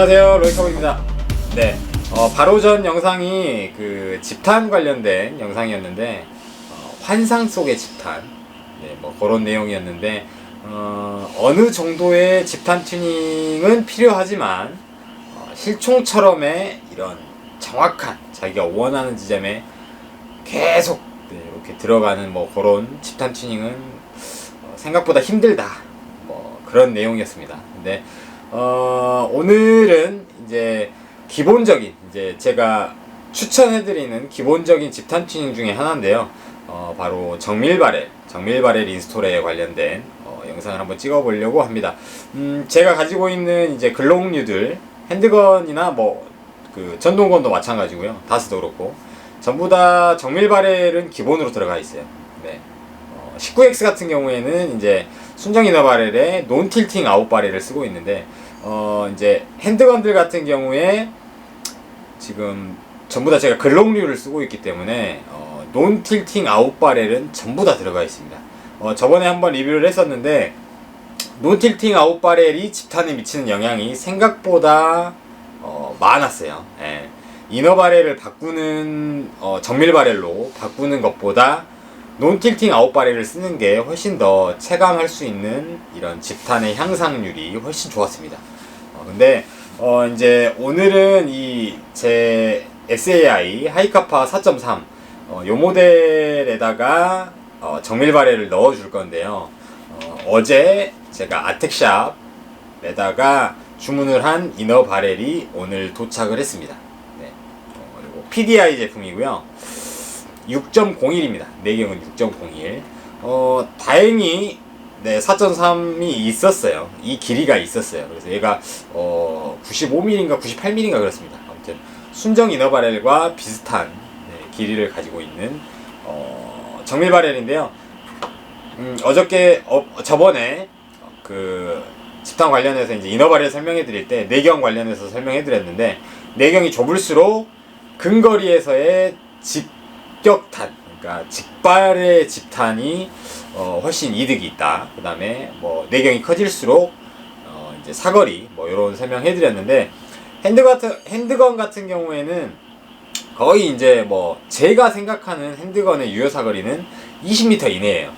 안녕하세요. 로이카보입니다. 네. 어, 바로 전 영상이 그 집탄 관련된 영상이었는데 어, 환상 속의 집탄. 네, 뭐 그런 내용이었는데 어, 어느 정도의 집탄 튜닝은 필요하지만 어, 실총처럼의 이런 정확한 자기가 원하는 지점에 계속 네, 이렇게 들어가는 뭐 그런 집탄 튜닝은 어, 생각보다 힘들다. 뭐 그런 내용이었습니다. 근데 어, 오늘은 이제 기본적인 이제 제가 추천해드리는 기본적인 집탄 튜닝 중에 하나인데요. 어, 바로 정밀바렐, 정밀바렐 인스톨에 관련된 어, 영상을 한번 찍어보려고 합니다. 음, 제가 가지고 있는 이제 글록류들, 핸드건이나 뭐, 그 전동건도 마찬가지고요. 다스도 그렇고. 전부 다 정밀바렐은 기본으로 들어가 있어요. 네. 어, 19X 같은 경우에는 이제 순정 이너 바렐에 논 틸팅 아웃 바렐을 쓰고 있는데, 어, 이제 핸드건들 같은 경우에 지금 전부 다 제가 글록류를 쓰고 있기 때문에 어, 논 틸팅 아웃 바렐은 전부 다 들어가 있습니다. 어, 저번에 한번 리뷰를 했었는데 논 틸팅 아웃 바렐이 집탄에 미치는 영향이 생각보다 어, 많았어요. 예. 이너 바렐을 바꾸는 어, 정밀 바렐로 바꾸는 것보다 논 틸팅 아웃 바렐을 쓰는 게 훨씬 더 체감할 수 있는 이런 집탄의 향상률이 훨씬 좋았습니다. 어, 근데 어 이제 오늘은 이 제 SAI 하이카파 4.3 어, 요 모델에다가 어, 정밀 바렐을 넣어 줄 건데요. 어, 제 제가 아텍샵에다가 주문을 한 이너 바렐이 오늘 도착을 했습니다. 네. 어, 그리고 PDI 제품이고요. 6.01입니다. 내경은 6.01. 어, 다행히 네, 4.3이 있었어요. 이 길이가 있었어요. 그래서 얘가 어, 95mm인가 98mm인가 그렇습니다. 아무튼 순정 이너 바렐과 비슷한 네, 길이를 가지고 있는 어, 정밀 바렐인데요. 음, 어저께 어, 저번에 그 집탄 관련해서 이제 이너 바렐 설명해 드릴 때 내경 관련해서 설명해 드렸는데 내경이 좁을수록 근거리에서의 직격탄 그러니까 직발의 집탄이 어, 훨씬 이득이 있다. 그 다음에 뭐 내경이 커질수록 어, 이제 사거리 뭐 이런 설명해 드렸는데 핸드 같은 핸드건 같은 경우에는 거의 이제 뭐 제가 생각하는 핸드건의 유효 사거리는 20m 이내예요.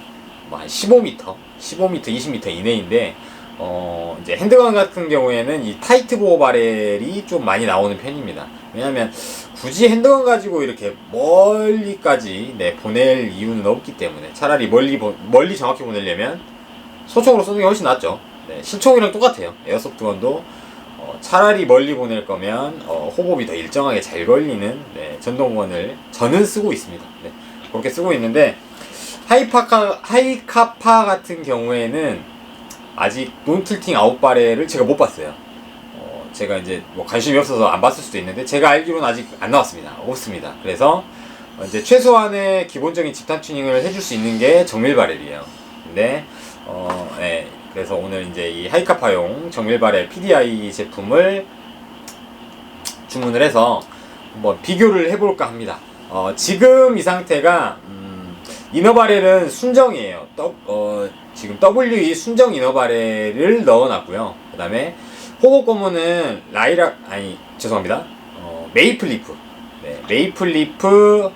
뭐한 15m, 15m, 20m 이내인데 어 이제 핸드건 같은 경우에는 이 타이트 보호 바렐이 좀 많이 나오는 편입니다. 왜냐면 굳이 핸드건 가지고 이렇게 멀리까지 네, 보낼 이유는 없기 때문에 차라리 멀리 보- 멀리 정확히 보내려면 소총으로 쏘는 게 훨씬 낫죠. 네, 실총이랑 똑같아요. 에어소프트 건도 어, 차라리 멀리 보낼 거면 어, 호흡이 더 일정하게 잘 걸리는 네, 전동건을 저는 쓰고 있습니다. 네, 그렇게 쓰고 있는데 하이파카 하이카파 같은 경우에는 아직 논틸팅 아웃바레를 제가 못 봤어요. 어, 제가 이제 뭐 관심이 없어서 안 봤을 수도 있는데 제가 알기로는 아직 안 나왔습니다. 없습니다. 그래서 어, 이제 최소한의 기본적인 집단 튜닝을 해줄 수 있는 게 정밀 바렐이에요. 근데 어, 네. 그래서 오늘 이제 이 하이카파용 정밀 바렐 PDI 제품을 주문을 해서 한번 비교를 해볼까 합니다. 어, 지금 이 상태가 음, 이너바렐은 순정이에요. 떠, 어, 지금 WE 순정 이너바렐을 넣어놨고요. 그 다음에 호복 고무는 라이락 아니 죄송합니다. 어, 메이플리프 네, 메이플리프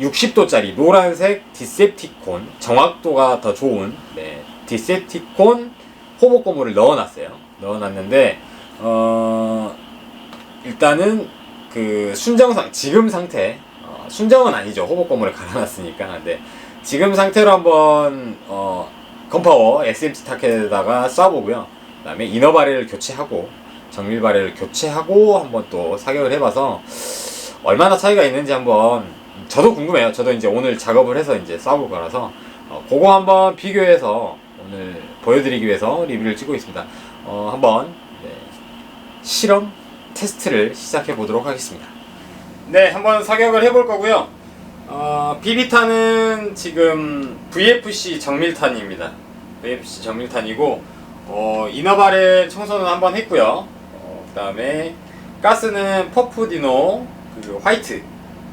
60도짜리 노란색 디셉티콘 정확도가 더 좋은 네, 디셉티콘 호복 고무를 넣어놨어요. 넣어놨는데 어, 일단은 그 순정상 지금 상태 어, 순정은 아니죠 호복 고무를 갈아놨으니까 근데 지금 상태로 한번 어, 건파워 SMT 타켓에다가 쏴보고요 그 다음에 이너 바렐을 교체하고 정밀 바렐을 교체하고 한번 또 사격을 해봐서 얼마나 차이가 있는지 한번 저도 궁금해요 저도 이제 오늘 작업을 해서 이제 쏴볼 거라서 어, 그거 한번 비교해서 오늘 보여드리기 위해서 리뷰를 찍고 있습니다 어, 한번 네, 실험 테스트를 시작해 보도록 하겠습니다. 네, 한번 사격을 해볼 거고요. 어, 비비탄은 지금 VFC 정밀탄입니다. VFC 정밀탄이고 어, 이너발의 청소는 한번 했고요. 어, 그다음에 가스는 퍼프디노 그 화이트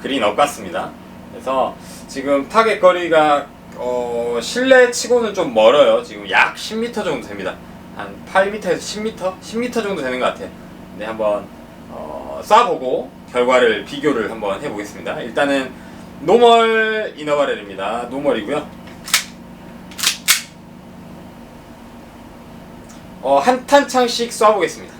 그린 업가스입니다. 그래서 지금 타겟 거리가 어, 실내 치고는 좀 멀어요. 지금 약 10m 정도 됩니다. 한 8m에서 10m? 10m 정도 되는 것 같아요. 네, 한번 어, 쏴보고 결과를 비교를 한번 해보겠습니다. 일단은 노멀 이너바렐입니다. 노멀이고요. 어, 한 탄창씩 쏴보겠습니다.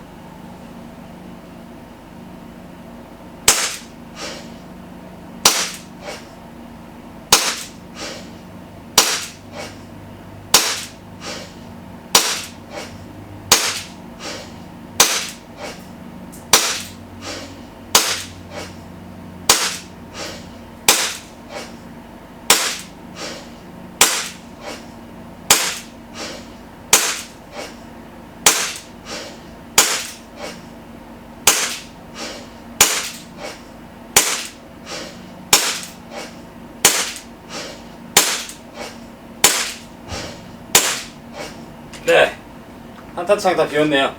네. 한탄창 다 비웠네요.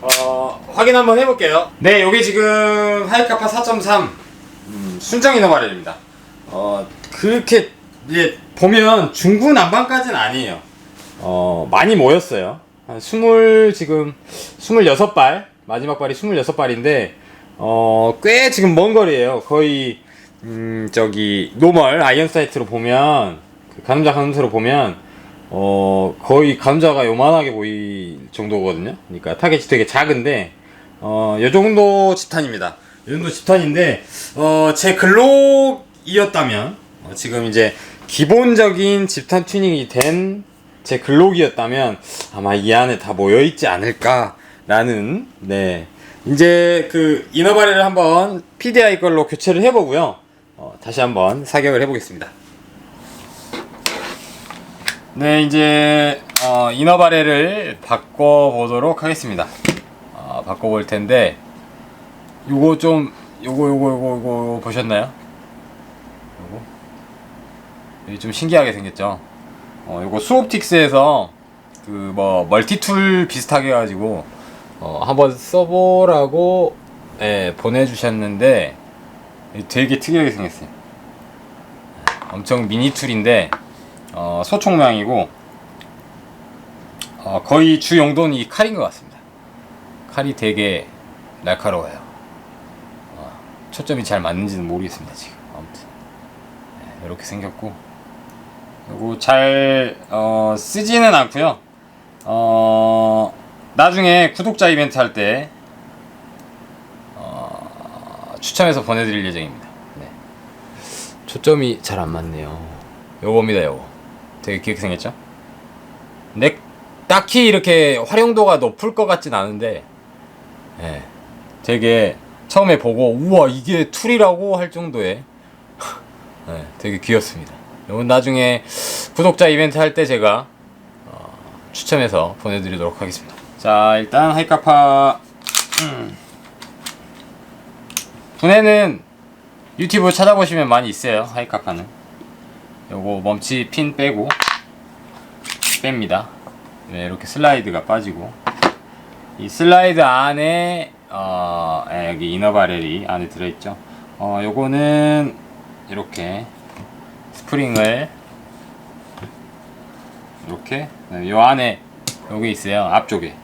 어, 확인 한번 해볼게요. 네, 요게 지금 하이카파 4.3 음, 순정 이너바렐입니다. 어, 그렇게 이제 보면 중구 난방까지는 아니에요. 어, 많이 모였어요. 한 20, 지금 26발, 마지막 발이 26발인데, 어, 꽤 지금 먼 거리에요. 거의, 음, 저기, 노멀 아이언 사이트로 보면, 그 가늠자 가늠수로 보면, 어, 거의 감자가 요만하게 보일 정도거든요. 그러니까 타겟이 되게 작은데, 어, 요 정도 집탄입니다. 요 정도 집탄인데, 어, 제 글록이었다면, 어, 지금 이제 기본적인 집탄 튜닝이 된 제 글록이었다면, 아마 이 안에 다 모여있지 않을까 라는, 네. 이제 그 이너바레를 한번 PDI 걸로 교체를 해보고요. 어, 다시 한번 사격을 해보겠습니다. 네, 이제 어, 이너바레를 바꿔보도록 하겠습니다. 어, 바꿔볼 텐데, 요거 좀, 요거, 요거, 요거, 요거, 보셨나요? 요거? 이게 좀 신기하게 생겼죠? 어, 요거 수옵틱스에서 그 뭐 멀티툴 비슷하게 해가지고 어, 한번 써보라고 예, 보내주셨는데 되게 특이하게 생겼어요. 엄청 미니 툴인데 어, 소총명이고 어, 거의 주 용도는 이 칼인 것 같습니다. 칼이 되게 날카로워요. 어, 초점이 잘 맞는지는 모르겠습니다 지금. 아무튼 네, 이렇게 생겼고 그리고 잘 어, 쓰지는 않고요. 어, 나중에 구독자 이벤트 할때 어, 추첨해서 보내드릴 예정입니다. 네. 초점이 잘 안 맞네요. 요겁니다, 요거. 되게 귀엽게 생겼죠? 내 딱히 이렇게 활용도가 높을 것 같진 않은데, 예, 되게 처음에 보고 우와 이게 툴이라고 할 정도의 예, 되게 귀엽습니다. 이건 나중에 구독자 이벤트 할 때 제가 어, 추첨해서 보내드리도록 하겠습니다. 자 일단 하이카파 음. 분해는 유튜브 찾아보시면 많이 있어요 하이카파는 요거 멈치 핀 빼고 뺍니다. 네, 이렇게 슬라이드가 빠지고. 이 슬라이드 안에 어, 예, 여기 이너 바렐이 안에 들어있죠. 어, 요거는 이렇게 스프링을 이렇게 네, 요 안에 여기 있어요. 앞쪽에.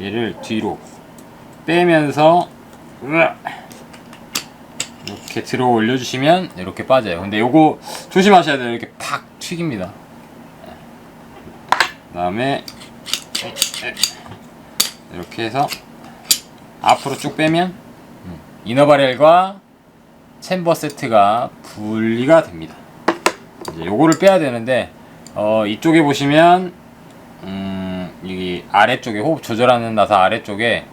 얘를 뒤로 빼면서 으악 이렇게 들어 올려주시면 이렇게 빠져요. 근데 요거 조심하셔야 돼요. 이렇게 팍 튀깁니다. 그 다음에 이렇게 해서 앞으로 쭉 빼면 음, 이너바렐과 챔버 세트가 분리가 됩니다. 이제 요거를 빼야 되는데 어, 이쪽에 보시면 음, 여기 아래쪽에 호흡 조절하는 나사 아래쪽에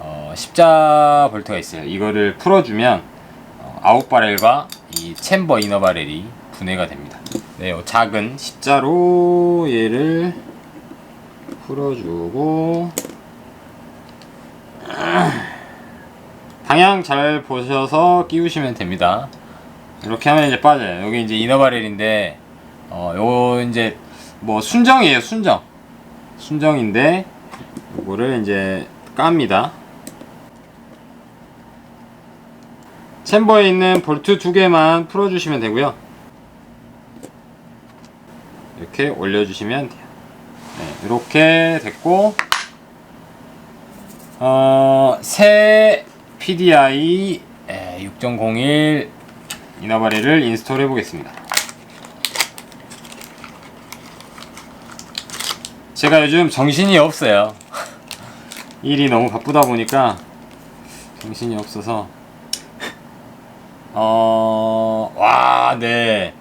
어, 십자 볼트가 있어요. 이거를 풀어주면 어, 아웃 바렐과 이 챔버 이너 바렐이 분해가 됩니다. 네, 요 작은 십자로 얘를 풀어주고 방향 잘 보셔서 끼우시면 됩니다. 이렇게 하면 이제 빠져요. 여기 이제 이너 바렐인데 어, 요 이제 뭐 순정이에요, 순정. 순정인데 요거를 이제 깝니다. 챔버에 있는 볼트 두 개만 풀어주시면 되고요. 이렇게 올려주시면 돼요. 네, 이렇게 됐고 어, 새 PDI 6.01 이너바레를 인스톨 해보겠습니다. 제가 요즘 정신이 없어요. 일이 너무 바쁘다 보니까 정신이 없어서 어, 와, 네.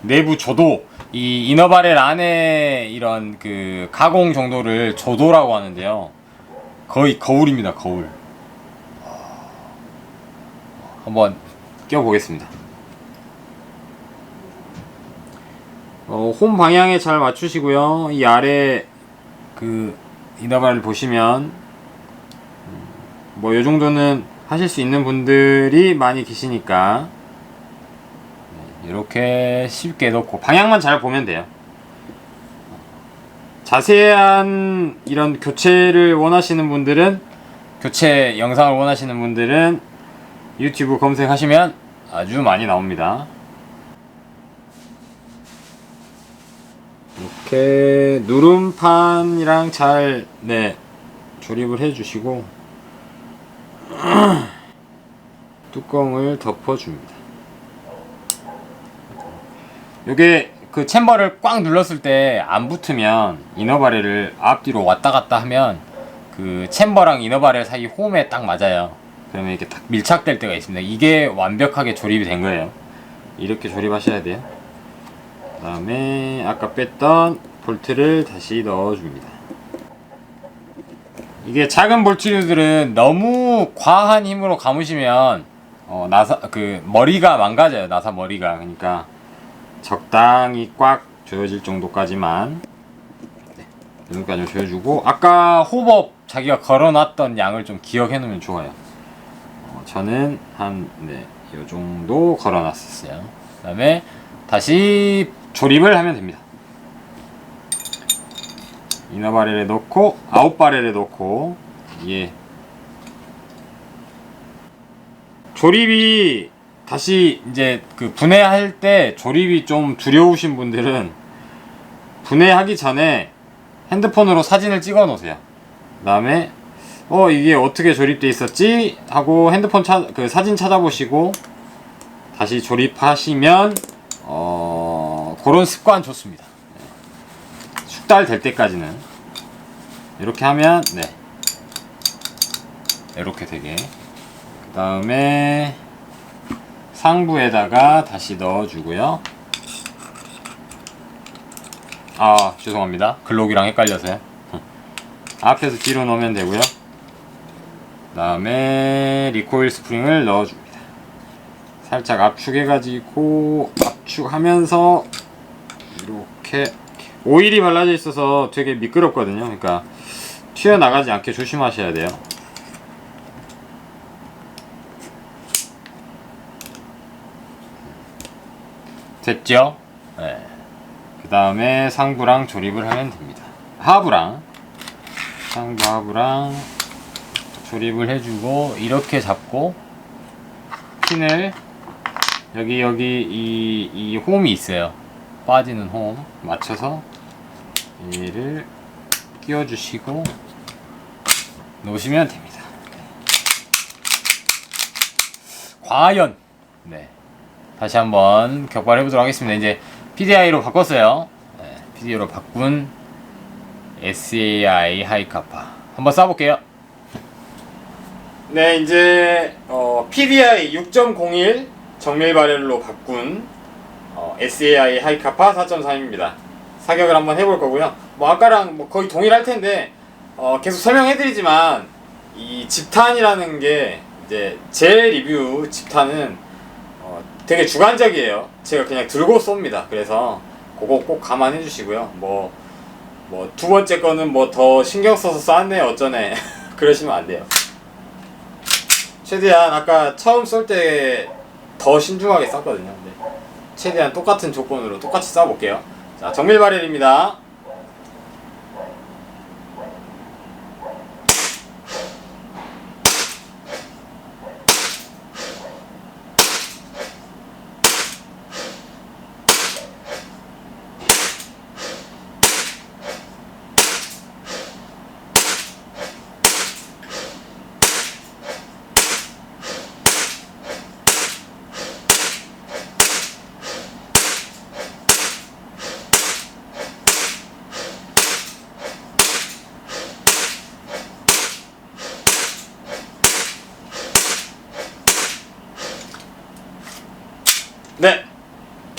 내부 조도. 이 이너바렐 안에 이런 그 가공 정도를 조도라고 하는데요. 거의 거울입니다, 거울. 한번 껴보겠습니다. 어, 홈 방향에 잘 맞추시고요. 이 아래 그 이너바를 보시면 뭐 요 정도는 하실 수 있는 분들이 많이 계시니까 네, 이렇게 쉽게 넣고 방향만 잘 보면 돼요. 자세한 이런 교체를 원하시는 분들은 교체 영상을 원하시는 분들은 유튜브 검색하시면 아주 많이 나옵니다. 이렇게 누름판이랑 잘 네, 조립을 해주시고 뚜껑을 덮어줍니다. 요게 그 챔버를 꽉 눌렀을 때 안 붙으면 이너바렐을 앞뒤로 왔다 갔다 하면 그 챔버랑 이너바렐 사이 홈에 딱 맞아요. 그러면 이렇게 딱 밀착될 때가 있습니다. 이게 완벽하게 조립이 된 거예요. 이렇게 조립하셔야 돼요. 그 다음에 아까 뺐던 볼트를 다시 넣어줍니다. 이게 작은 볼트류들은 너무 과한 힘으로 감으시면 어, 나사 그 머리가 망가져요. 나사 머리가 그러니까 적당히 꽉 조여질 정도까지만 네, 이 정도까지 조여주고 아까 호법 자기가 걸어놨던 양을 좀 기억해 놓으면 좋아요. 어, 저는 한 네, 요 정도 걸어놨었어요. 그다음에 다시 조립을 하면 됩니다. 이너바렐에 넣고 아웃 바렐에 넣고. 예. 조립이 다시 이제 그 분해할 때 조립이 좀 두려우신 분들은 분해하기 전에 핸드폰으로 사진을 찍어 놓으세요. 그 다음에 어 이게 어떻게 조립돼 있었지? 하고 핸드폰 차, 그 사진 찾아보시고 다시 조립하시면 어 그런 습관 좋습니다. 숙달 될 때까지는 이렇게 하면 네. 이렇게 되게. 그 다음에 상부에다가 다시 넣어주고요. 아 죄송합니다. 글록이랑 헷갈려서요. 앞에서 뒤로 넣으면 되고요. 그 다음에 리코일 스프링을 넣어줍니다. 살짝 압축해가지고 압축하면서 이렇게 오일이 발라져 있어서 되게 미끄럽거든요. 그러니까 튀어나가지 않게 조심하셔야 돼요. 됐죠? 네. 그 다음에 상부랑 조립을 하면 됩니다. 하부랑 상부 하부랑 조립을 해주고 이렇게 잡고 핀을 여기 여기 이, 이 홈이 있어요. 빠지는 홈 맞춰서 얘를 끼워주시고 놓으시면 됩니다. 과연 네 다시 한번 격발해 보도록 하겠습니다. 이제 PDI로 바꿨어요. 네, PDI로 바꾼 SAI 하이카파 한번 쏴볼게요. 네 이제 어, PDI 6.01 정밀 바렐로 바꾼 어, SAI 하이카파 4.3입니다. 사격을 한번 해볼 거고요. 뭐 아까랑 뭐 거의 동일할 텐데 어, 계속 설명해드리지만 이 집탄이라는 게 이제 제 리뷰 집탄은 어, 되게 주관적이에요. 제가 그냥 들고 쏩니다. 그래서 그거 꼭 감안해 주시고요. 뭐 뭐 두 번째 거는 뭐 더 신경 써서 쐈네 어쩌네 그러시면 안 돼요. 최대한 아까 처음 쏠 때 더 신중하게 쐈거든요. 최대한 똑같은 조건으로 똑같이 쏴볼게요. 자, 정밀 발열입니다.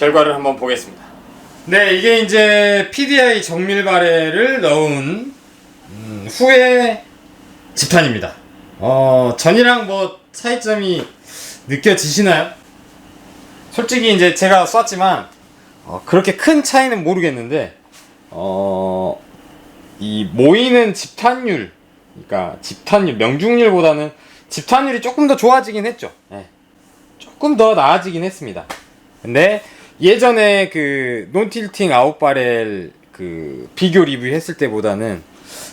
결과를 한번 보겠습니다. 네, 이게 이제 PDI 정밀 발해를 넣은 음, 후에 집탄입니다. 어, 전이랑 뭐 차이점이 느껴지시나요? 솔직히 이제 제가 쐈지만 어, 그렇게 큰 차이는 모르겠는데 어, 이 모이는 집탄율, 그러니까 집탄율 명중률보다는 집탄율이 조금 더 좋아지긴 했죠. 예. 조금 더 나아지긴 했습니다. 근데 예전에 그 논틸팅 아웃바렐 그 비교 리뷰 했을 때보다는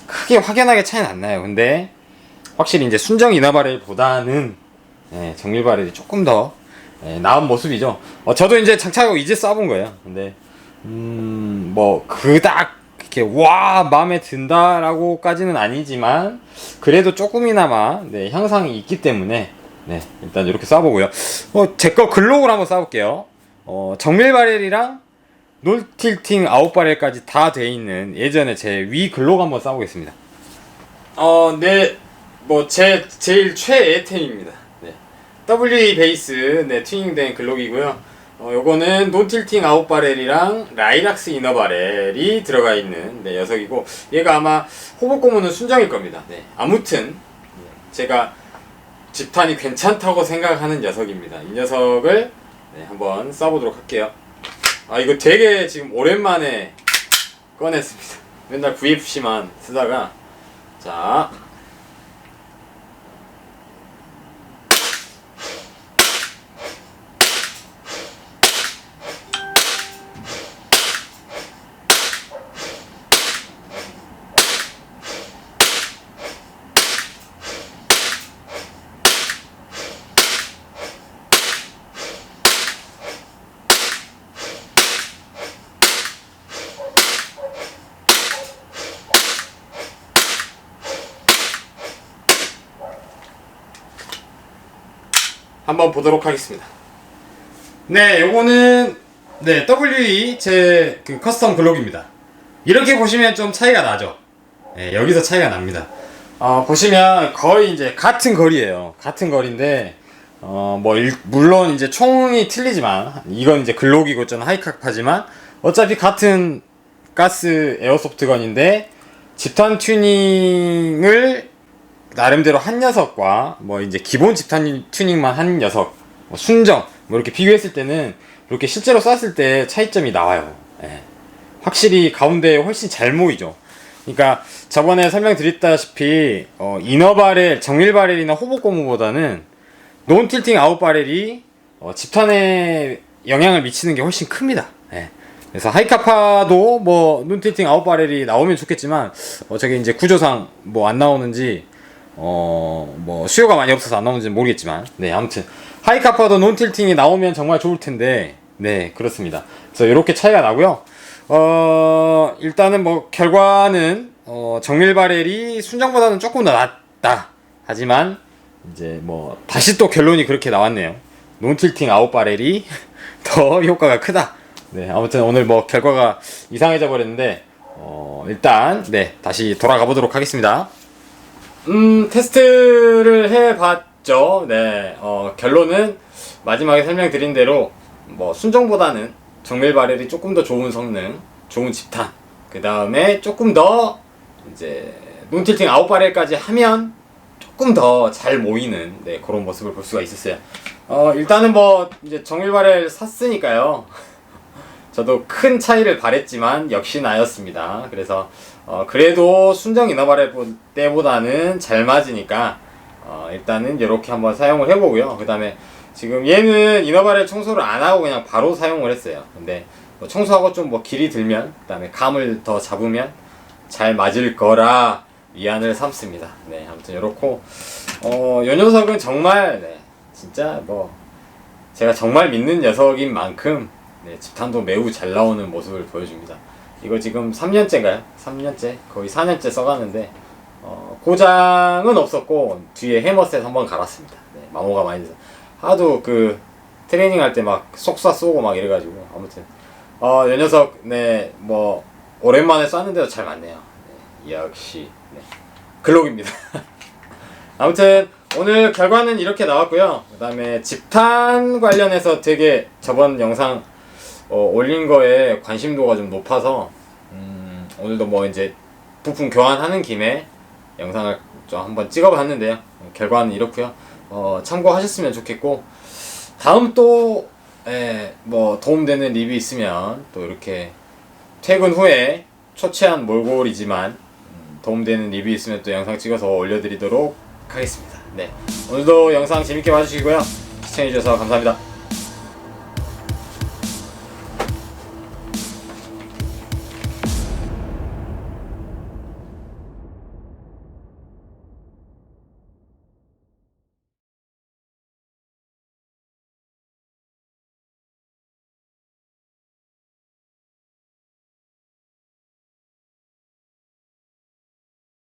크게 확연하게 차이는 안 나요. 근데 확실히 이제 순정 이너바렐보다는 예, 정밀 바렐이 조금 더 예, 나은 모습이죠. 어, 저도 이제 장착하고 이제 써본 거예요. 근데 음, 뭐 그닥 이렇게 와 마음에 든다라고까지는 아니지만 그래도 조금이나마 네, 향상이 있기 때문에 네, 일단 이렇게 쏴보고요. 어, 제 거 글록을 한번 쏴볼게요. 어, 정밀 바렐이랑 놀틸팅 아웃 바렐까지 다 돼 있는 예전에 제 위 글록 한번 쏴보겠습니다. 어, 네, 뭐 제 제일 최애템입니다. 네, WA 베이스 네 튜닝된 글록이고요. 어, 요거는 논틸팅 아웃 바렐이랑 라이락스 이너 바렐이 들어가 있는 네, 녀석이고 얘가 아마 호복 고무는 순정일 겁니다. 네, 아무튼 제가 집탄이 괜찮다고 생각하는 녀석입니다. 이 녀석을 네, 한번 써보도록 할게요. 아 이거 되게 지금 오랜만에 꺼냈습니다. 맨날 VFC만 쓰다가 자 한번 보도록 하겠습니다. 네, 요거는 네 WE 제 그 커스텀 글록입니다. 이렇게 보시면 좀 차이가 나죠. 네, 여기서 차이가 납니다. 어, 보시면 거의 이제 같은 거리예요. 같은 거리인데 어, 뭐 일- 물론 이제 총이 틀리지만 이건 이제 글록이고 좀 하이카파지만 어차피 같은 가스 에어소프트건인데 집탄 튜닝을 나름대로 한 녀석과 뭐 이제 기본 집탄 튜닝만 한 녀석 뭐 순정 뭐 이렇게 비교했을 때는 이렇게 실제로 쐈을 때 차이점이 나와요. 예. 확실히 가운데에 훨씬 잘 모이죠. 그러니까 저번에 설명드렸다시피 어, 이너 바렐, 정밀 바렐이나 호복 고무보다는 논 틸팅 아웃 바렐이 어, 집탄에 영향을 미치는 게 훨씬 큽니다. 예. 그래서 하이카파도 뭐논 틸팅 아웃 바렐이 나오면 좋겠지만 어, 저게 이제 구조상 뭐 안 나오는지 어, 뭐 수요가 많이 없어서 안 나오는지는 모르겠지만 네 아무튼 하이카파도 논틸팅이 나오면 정말 좋을 텐데 네 그렇습니다. 그래서 이렇게 차이가 나고요. 어 일단은 뭐 결과는 어, 정밀 바렐이 순정보다는 조금 더 낫다. 하지만 이제 뭐 다시 또 결론이 그렇게 나왔네요. 논틸팅 아웃 바렐이 더 효과가 크다. 네 아무튼 오늘 뭐 결과가 이상해져 버렸는데 어 일단 네 다시 돌아가 보도록 하겠습니다. 음, 테스트를 해봤죠. 네, 어, 결론은 마지막에 설명드린 대로 뭐 순정보다는 정밀 바렐이 조금 더 좋은 성능, 좋은 집탄. 그 다음에 조금 더 이제 논틸팅 아웃 바렐까지 하면 조금 더 잘 모이는 네, 그런 모습을 볼 수가 있었어요. 어, 일단은 뭐 이제 정밀 바렐 샀으니까요. 저도 큰 차이를 바랬지만 역시 나였습니다. 그래서 어, 그래도 순정 이너바렐 때보다는 잘 맞으니까 어, 일단은 이렇게 한번 사용을 해보고요. 그 다음에 지금 얘는 이너바렐 청소를 안 하고 그냥 바로 사용을 했어요. 근데 뭐 청소하고 좀 뭐 길이 들면 그 다음에 감을 더 잡으면 잘 맞을 거라 위안을 삼습니다. 네, 아무튼 이렇고 어, 요 녀석은 정말 네, 진짜 뭐 제가 정말 믿는 녀석인 만큼 네, 집탄도 매우 잘 나오는 모습을 보여줍니다. 이거 지금 3년째인가요? 3년째? 거의 4년째 써가는데 어, 고장은 없었고 뒤에 해머셋 한번 갈았습니다. 네, 마모가 많이 돼서 하도 그 트레이닝 할 때 막 속사 쏘고 막 이래가지고 아무튼 어, 이 녀석 네뭐 오랜만에 쐈는데도 잘 맞네요. 네, 역시 네, 글록입니다. 아무튼 오늘 결과는 이렇게 나왔고요. 그 다음에 집탄 관련해서 되게 저번 영상 어, 올린 거에 관심도가 좀 높아서 음, 오늘도 뭐 이제 부품 교환하는 김에 영상을 좀 한번 찍어봤는데요. 어, 결과는 이렇고요. 어, 참고하셨으면 좋겠고 다음 또 예, 뭐 도움되는 리뷰 있으면 또 이렇게 퇴근 후에 초췌한 몰골이지만 음, 도움되는 리뷰 있으면 또 영상 찍어서 올려드리도록 하겠습니다. 네 오늘도 영상 재밌게 봐주시고요 시청해주셔서 감사합니다.